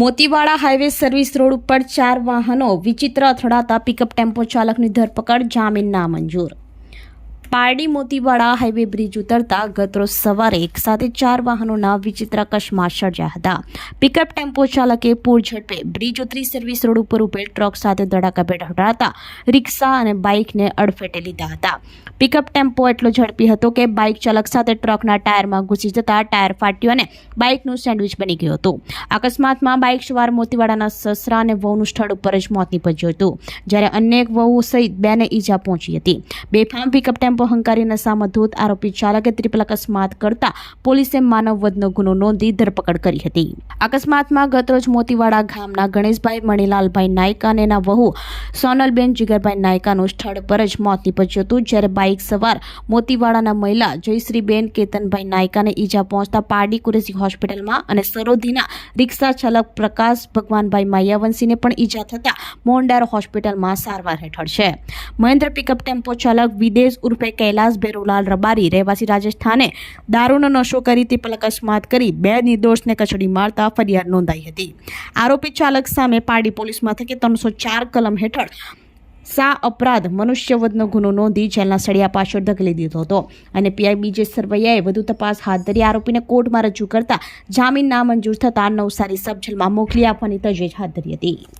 Motiwada highway service road ઉપર ચાર વાહનો વિચિત્ર અથડાતા પિકઅપ ટેમ્પો ચાલકની ધરપકડ, જામીન ના મંજૂર પારડી મોતીવાડા હાઈવે બ્રિજ ઉતરતા ગતરોજ સવારે એક સાથે ચાર વાહનોના વિચિત્ર અકસ્માત સર્જ્યા હતા. પિકઅપ ટેમ્પો ચાલકે પૂર ઝડપે બ્રિજ ઉતરી સર્વિસ રોડ ઉપર ઉભેલ ટ્રક સાથે ધડાકાભેર અથડાતા રિક્ષા અને બાઇકને અડફેટે લીધા હતા. પિકઅપ ટેમ્પો એટલો ઝડપી હતો કે બાઇક ચાલક સાથે ટ્રકના ટાયરમાં ઘૂસી જતા ટાયર ફાટ્યું અને બાઇકનું સેન્ડવિચ બની ગયું હતું. અકસ્માતમાં બાઇક સવાર મોતીવાડાના સસરા અને વહુનું સ્થળ ઉપર જ મોત નીપજ્યું હતું, જ્યારે અન્ય એક વહુ સહિત બેને ઈજા પહોંચી હતી. બેફામ પિકઅપ ટેમ્પો હંકારી નશામાં ધૂત આરોપી ચાલકે ત્રિપલ અકસ્માત કરતા પોલીસે માનવ વધનો ગુનો નોંધી ધરપકડ કરી હતી. અકસ્માતમાં ગતરોજ મોતીવાડા ગામના ગણેશભાઈ, મણીલાલભાઈ નાયક અને એના વહુ સોનલબેન જીગરભાઈ નાયકાનું સ્થળ પર જ મોત નીપજ્યું હતું, જ્યારે બાઇક સવાર મોતીવાડાના મહિલા જયશ્રીબેન કેતનભાઈ નાયકાને ઈજા પહોંચતા પારડી કુરેસી હોસ્પિટલમાં અને સરોધીના રિક્ષા ચાલક પ્રકાશ ભગવાનભાઈ માયાવંશીને પણ ઈજા થતા મોહનડાર હોસ્પિટલમાં સારવાર હેઠળ છે. મહેન્દ્ર પિકઅપ ટેમ્પો ચાલક વિદેશ ઉર્ફે કૈલાસ ભેરુલાલ રબારી રહેવાસી રાજસ્થાને દારૂનો નશો કરી ત્રિપલ અકસ્માત કરી બે નિર્દોષને કચડી મારતા ફરિયાદ નોંધાઈ હતી. આરોપી ચાલક સામે પારડી પોલીસ મથકે ત્રણસો કલમ હેઠળ સા અપરાધ મનુષ્યવધનો ગુનો નોંધી જેલના સળિયા પાછળ ધકેલી દીધો હતો અને પીઆઈ બીજે સરવૈયાએ વધુ તપાસ હાથ ધરી આરોપીને કોર્ટમાં રજૂ કરતા જામીન નામંજૂર થતાં નવસારી સબ જેલમાં મોકલી આપવાની તજવીજ હાથ ધરી હતી.